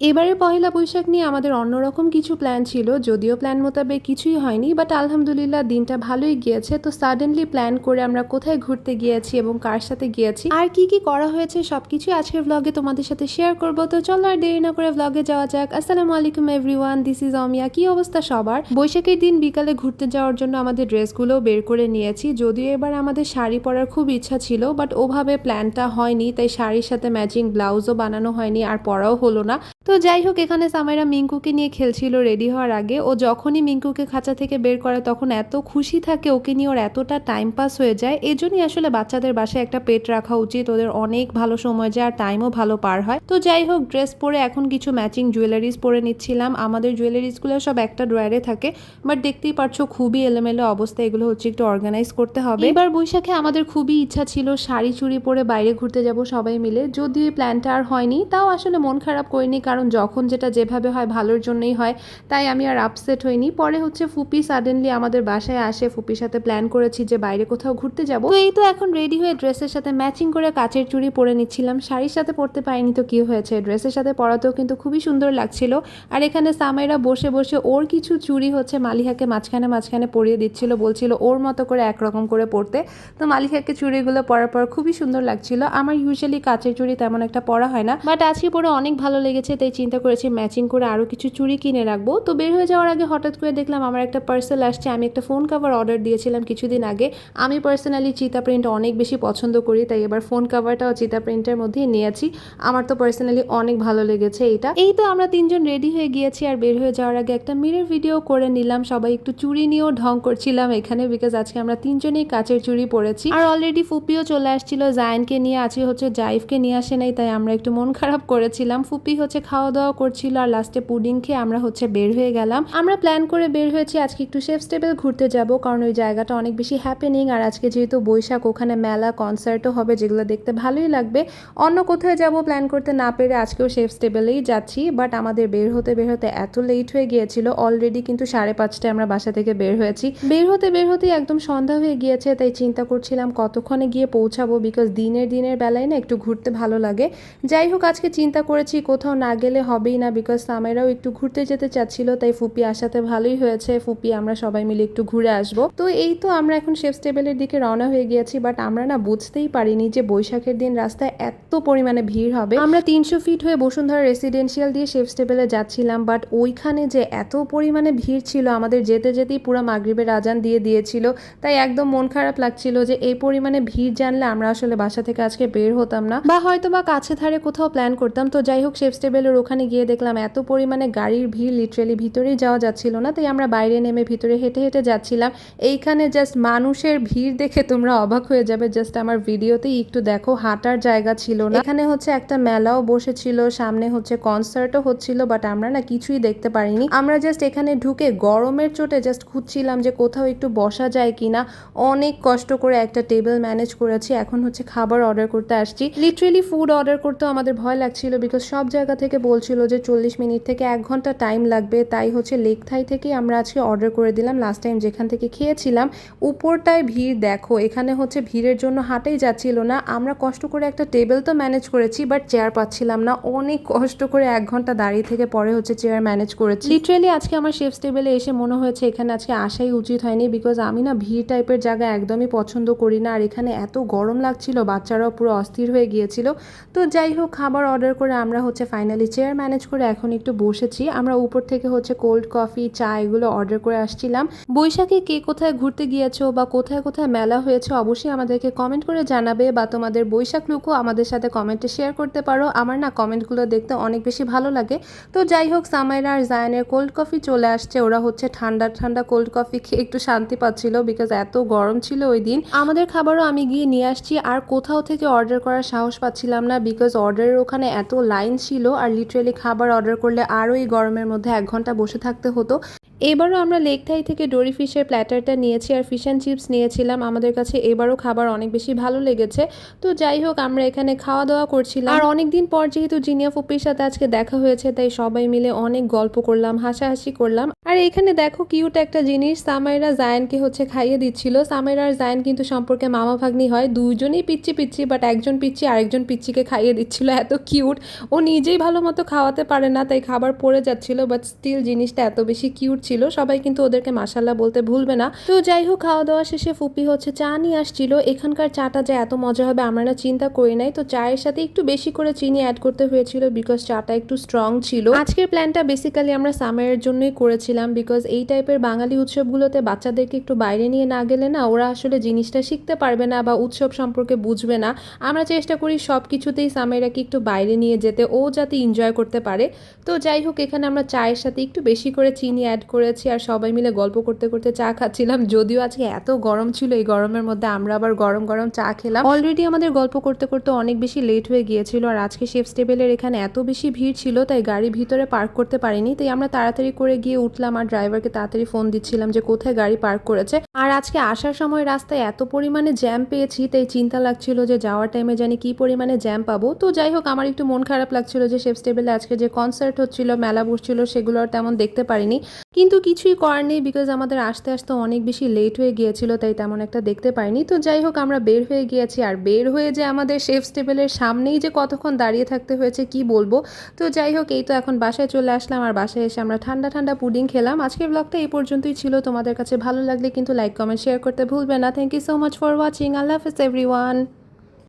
এবারে পহেলা বৈশাখ নিয়ে আমাদের অন্যরকম কিছু প্ল্যান ছিল, যদিও প্ল্যান মোতাবেক কিছুই হয়নি বাট আলহামদুলিল্লাহ দিনটা ভালোই গিয়েছে। তো সাডেনলি প্ল্যান করে আমরা কোথায় ঘুরতে গিয়েছি এবং কার সাথে গিয়েছি, আর কি কি করা হয়েছে সব সবকিছু আজকের ব্লগে তোমাদের সাথে শেয়ার করব। তো চলো আর দেরি না করে ব্লগে যাওয়া যাক। আসসালামু আলাইকুম এভরিওয়ান দিস ইজ অমিয়া কি অবস্থা সবার? বৈশাখের দিন বিকালে ঘুরতে যাওয়ার জন্য আমাদের ড্রেসগুলো বের করে নিয়েছি, যদিও এবার আমাদের শাড়ি পরার খুব ইচ্ছা ছিল বাট ওভাবে প্ল্যানটা হয়নি, তাই শাড়ির সাথে ম্যাচিং ব্লাউজও বানানো হয়নি, আর পরাও হলো না। তো যাই হোক, এখানে সামাইরা মিঙ্কুকে নিয়ে খেলছিল রেডি হওয়ার আগে। ও যখনই মিঙ্কুকে খাঁচা থেকে বের করে, তখন এত খুশি থাকে ওকে নিয়ে, ওর এতটা টাইম পাস হয়ে যায়। এজন্যই আসলে বাচ্চাদের বাসায় একটা পেট রাখা উচিত। ওদের অনেক ভালো সময় যায় আর টাইমও ভালো পার হয়। তো যাই হোক ড্রেস পরে এখন কিছু ম্যাচিং জুয়েলারিজ পরে নিচ্ছিলাম। আমাদের জুয়েলারিজগুলো সব একটা ড্রয়ারে থাকে। বাট দেখতেই পারছ, খুবই এলোমেলো অবস্থা। এগুলো হচ্ছে একটু অর্গানাইজ করতে হবে। এবার বৈশাখে আমাদের খুবই ইচ্ছা ছিল শাড়ি চুড়ি পরে বাইরে ঘুরতে যাব সবাই মিলে। এই প্ল্যানটা আর হয়নি, তাও আসলে মন খারাপ করিনি। কারণ যখন যেটা যেভাবে হয় ভালোর জন্যই হয়, তাই আমি আর আপসেট হইনি। পরে হচ্ছে ফুপি সাডেনলি আমাদের বাসায় আসে। ফুপির সাথে প্ল্যান করেছি যে বাইরে কোথাও ঘুরতে যাব। তো এই তো এখন রেডি হয়ে ড্রেসের সাথে ম্যাচিং করে কাচের চুড়ি পরে নিচ্ছিলাম। শাড়ির সাথে পরতে পারিনি তো কি হয়েছে? ড্রেসের সাথে পরাতেও কিন্তু খুবই সুন্দর লাগছিল। আর এখানে সামাইরা বসে বসে ওর কিছু চুড়ি হচ্ছে মালিহাকে মাঝখানে মাঝখানে পরিয়ে দিচ্ছিল, বলছিল ওর মতো করে একরকম করে পরতে। তো মালিহাকে চুড়িগুলো পরার পর খুবই সুন্দর লাগছিল। আমার ইউজুয়ালি কাচের চুড়ি তেমন একটা পরা হয় না। বাট আজকে পরে অনেক ভালো লেগেছে। চিন্তা করেছি ম্যাচিং করে আরও কিছু চুড়ি কিনে রাখব। তো বের হয়ে যাওয়ার আগে হঠাৎ করে দেখলাম আমার একটা পার্সেল আসছে, আমি একটা ফোন কাভার অর্ডার দিয়েছিলাম কিছুদিন আগে। আমি পার্সোনালি চিতা প্রিন্ট অনেক বেশি পছন্দ করি, তাই এবার ফোন কাভারটাও চিতা প্রিন্টের মধ্যেই নিয়েছি। আমার তো পার্সোনালি অনেক ভালো লেগেছে এইটা। এই তো আমরা তিনজন রেডি হয়ে গিয়েছি আর বের হয়ে যাওয়ার আগে একটা মিরর ভিডিও করে নিলাম। সবাই একটু চুড়ি নিয়েও ঢং করছিলাম এখানে বিকজ আজকে আমরা তিনজনেই কাচের চুড়ি পরেছি। আর অলরেডি ফুপিও চলে আসছিল, জায়নকে নিয়ে আজকে হচ্ছে, জাইফকে নিয়ে আসে নাই, তাই আমরা একটু মন খারাপ করেছিলাম। ফুপি হচ্ছে দাওয়া করছিল আর লাস্টে পুডিং খেয়ে আমরা হচ্ছে বের হয়ে গেলাম। আমরা প্ল্যান করে বের হয়েছি আজকে একটু শেফ স্টেবল ঘুরতে যাব, কারণ ওই জায়গাটা অনেক বেশি হ্যাপেনিং আর আজকে যেহেতু বৈশাখ, ওখানে মেলা কনসার্টও হবে, যেগুলো দেখতে ভালোই লাগবে। অন্য কোথায় যাব প্ল্যান করতে না পেরে আজকেও শেফ স্টেবলেই যাচ্ছি বাট আমাদের বের হতে বের হতে এত লেট হয়ে গিয়েছিল অলরেডি কিন্তু সাড়ে পাঁচটায় আমরা বাসা থেকে বের হয়েছি। বের হতে, বের হতেই একদম সন্ধ্যা হয়ে গিয়েছে, তাই চিন্তা করছিলাম কতক্ষণে গিয়ে পৌঁছাবো বিকজ দিনের দিনের বেলায় না একটু ঘুরতে ভালো লাগে। যাই হোক, আজকে চিন্তা করেছি কোথাও না গেলে হবেই না বিকজ সামেরাও একটু ঘুরতে যেতে চাচ্ছিল, তাই ফুপি আসাতে ভালোই হয়েছে। ফুপি, আমরা সবাই মিলে একটু ঘুরে আসব। তো এই তো আমরা এখন শেফ স্টেবলের দিকে রওনা হয়ে গিয়েছি বাট আমরা না বুঝতেই পারিনি যে বৈশাখের দিন রাস্তায় এত পরিমাণে ভিড় হবে। আমরা তিনশো ফিট হয়ে বসুন্ধরা রেসিডেন্সিয়াল দিয়ে শেফ স্টেবলে যাচ্ছিলাম বাট ওইখানে যে এত পরিমাণে ভিড় ছিল, আমাদের যেতে যেতেই পুরো মাগরিবের আজান দিয়ে দিয়েছিল। তাই একদম মন খারাপ লাগছিল যে এই পরিমাণে ভিড় জানলে আমরা আসলে বাসা থেকে আজকে বের হতাম না। বা হয়তো বা কাছে ধারে কোথাও প্ল্যান করতাম। তো যাই হোক শেফ স্টেবলের ওখানে গিয়ে দেখলাম এত পরিমাণে গাড়ির ভিড় লিটারেলি ভিতরেই যাওয়া যাচ্ছিল না, তাই আমরা বাইরে নেমে ভিতরে হেঁটে হেঁটে যাচ্ছিলাম। এইখানে জাস্ট মানুষের ভিড় দেখে তোমরা অবাক হয়ে যাবে জাস্ট আমার ভিডিওতেই একটু দেখো, হাঁটার জায়গা ছিল না। এখানে হচ্ছে একটা মেলাও বসেছিল, সামনে হচ্ছে কনসার্টও হচ্ছিল বাট আমরা না কিছুই দেখতে পারিনি। আমরা জাস্ট এখানে ঢুকে গরমের চোটে জাস্ট খুঁজছিলাম যে কোথাও একটু বসা যায় কিনা। অনেক কষ্ট করে একটা টেবিল ম্যানেজ করেছি, এখন হচ্ছে খাবার অর্ডার করতে আসছি। লিটারেলি ফুড অর্ডার করতেও আমাদের ভয় লাগছিল বিকজ সব জায়গা থেকে বলছিল যে চল্লিশ মিনিট থেকে এক ঘণ্টা টাইম লাগবে। তাই হচ্ছে লেক থাই থেকেই আমরা আজকে অর্ডার করে দিলাম। লাস্ট টাইম যেখান থেকে খেয়েছিলাম, উপরটায় ভিড় দেখো, এখানে হচ্ছে ভিড়ের জন্য হাঁটেই যাচ্ছিল না। আমরা কষ্ট করে একটা টেবিল তো ম্যানেজ করেছি বাট চেয়ার পাচ্ছিলাম না। অনেক কষ্ট করে এক ঘণ্টা দাঁড়িয়ে থেকে পরে হচ্ছে চেয়ার ম্যানেজ করেছি। লিটারেলি আজকে আমার শেফস টেবিলে এসে মনে হয়েছে এখানে আজকে আসাই উচিত হয়নি বিকজ আমি না ভিড় টাইপের জায়গা একদমই পছন্দ করি না। আর এখানে এত গরম লাগছিল, বাচ্চারাও পুরো অস্থির হয়ে গিয়েছিল। তো যাই হোক, খাবার অর্ডার করে আমরা হচ্ছে ফাইনালি চেয়ার ম্যানেজ করে এখন একটু বসেছি। আমরা উপর থেকে হচ্ছে কোল্ড কফি চা এগুলো অর্ডার করে আসছিলাম। বৈশাখে কে কোথায় ঘুরতে গিয়েছো বা কোথায় কোথায় মেলা হয়েছে অবশ্যই আমাদেরকে কমেন্ট করে জানাবে বা তোমাদের বৈশাখ লুকও আমাদের সাথে কমেন্টে শেয়ার করতে পারো। আমার না কমেন্টগুলো দেখতে অনেক বেশি ভালো লাগে। তো যাই হোক, সামাইরা আর জায়নের কোল্ড কফি চলে আসছে। ওরা হচ্ছে ঠান্ডা ঠান্ডা কোল্ড কফি খেয়ে একটু শান্তি পাচ্ছিল বিকজ এত গরম ছিল ওই দিন। আমাদের খাবারও আমি গিয়ে নিয়ে আসছি। আর কোথাও থেকে অর্ডার করার সাহস পাচ্ছিলাম না বিকজ অর্ডারের ওখানে এত লাইন ছিল। আর লিটারেলি খাবার অর্ডার করলে আরও এই গরমের মধ্যে এক ঘণ্টা বসে থাকতে হতো। এবারও আমরা লেক থাই থেকে ডোরি ফিশের প্ল্যাটারটা নিয়েছি আর ফিশ অ্যান্ড চিপস নিয়েছিলাম। আমাদের কাছে এবারও খাবার অনেক বেশি ভালো লেগেছে। তো যাই হোক, আমরা এখানে খাওয়া দাওয়া করছিলাম। আর অনেকদিন পর যেহেতু জিনিয়া ফুপির সাথে আজকে দেখা হয়েছে, তাই সবাই মিলে অনেক গল্প করলাম, হাসাহাসি করলাম। আর এখানে দেখো কিউট একটা জিনিস, সামাইরা জায়ানকে হচ্ছে খাইয়ে দিচ্ছিল। সামাইরা আর জায়ান কিন্তু সম্পর্কে মামা ভাগ্নি হয় দুজনেই পিচ্ছি পিচ্ছি বাট একজন পিচ্ছি আরেকজন পিচ্ছিকে খাইয়ে দিচ্ছিল। এত কিউট ও নিজেই ভালো মতো খাওয়াতে পারে না, তাই খাবার পড়ে যাচ্ছিল বাট স্টিল জিনিসটা এত বেশি কিউট ছিল, সবাই কিন্তু ওদেরকে মাসাল্লাহ বলতে ভুলবে না। তো যাই হোক খাওয়া দাওয়া শেষে ফুপি হচ্ছে চা নিয়ে আসছিল। এখানকার চাটা যে এত মজা হবে, আমরা না চিন্তা করি নাই। তো চায়ের সাথে একটু বেশি করে চিনি অ্যাড করতে হয়েছিল বিকজ চাটা একটু স্ট্রং ছিল। আজকের প্ল্যানটা বেসিক্যালি আমরা সামারের জন্যই করেছিলাম বিকজ এই টাইপের বাঙালি উৎসবগুলোতে বাচ্চাদেরকে একটু বাইরে নিয়ে না গেলে না ওরা আসলে জিনিসটা শিখতে পারবে না বা উৎসব সম্পর্কে বুঝবে না। আমরা চেষ্টা করি সব কিছুতেই সামেরাকে একটু বাইরে নিয়ে যেতে, ও যাতে এনজয় করতে পারে। তো যাই হোক, এখানে আমরা চায়ের সাথে একটু বেশি করে চিনি অ্যাড করেছি আর সবাই মিলে গল্প করতে করতে চা খাচ্ছিলাম। যদিও আজকে এত গরম ছিল, এই গরমের মধ্যে আমরা আবার গরম গরম চা খেলাম। অলরেডি আমাদের গল্প করতে করতে অনেক বেশি লেট হয়ে গিয়েছিল আর আজকে শেফ টেবিলের এখানে এত বেশি ভিড় ছিল, তাই গাড়ি ভিতরে পার্ক করতে পারিনি। তাই আমরা তাড়াতাড়ি করে গিয়ে উঠলাম আর ড্রাইভারকে তাড়াতাড়ি ফোন দিচ্ছিলাম যে কোথায় গাড়ি পার্ক করেছে। আর আজকে আসার সময় রাস্তায় এত পরিমাণে জ্যাম পেয়েছি, তাই চিন্তা লাগছিল যে যাওয়ার টাইমে জানি কি পরিমাণে জ্যাম পাবো। তো যাই হোক, আমার একটু মন খারাপ লাগছিল যে শেফ টেবিলে আজকে যে কনসার্ট হচ্ছিল, মেলা বসছিল, সেগুলো আর তেমন দেখতে পারিনি। কিন্তু কিছুই করার নেই বিকজ আমাদের আসতে আসতে অনেক বেশি লেট হয়ে গিয়েছিল, তাই তেমন একটা দেখতে পাইনি। তো যাই হোক, আমরা বের হয়ে গিয়েছি আর বের হয়ে যে আমাদের শেফ টেবিলের সামনেই যে কতক্ষণ দাঁড়িয়ে থাকতে হয়েছে কি বলব? তো যাই হোক, এই তো এখন বাসায় চলে আসলাম আর বাসায় এসে আমরা ঠান্ডা ঠান্ডা পুডিং খেলাম। আজকের ব্লগটা এই পর্যন্তই ছিল। তোমাদের কাছে ভালো লাগলে কিন্তু লাইক কমেন্ট শেয়ার করতে ভুলবে না। Thank you so much for watching আল্লাহ হাফিজ এভরিওয়ান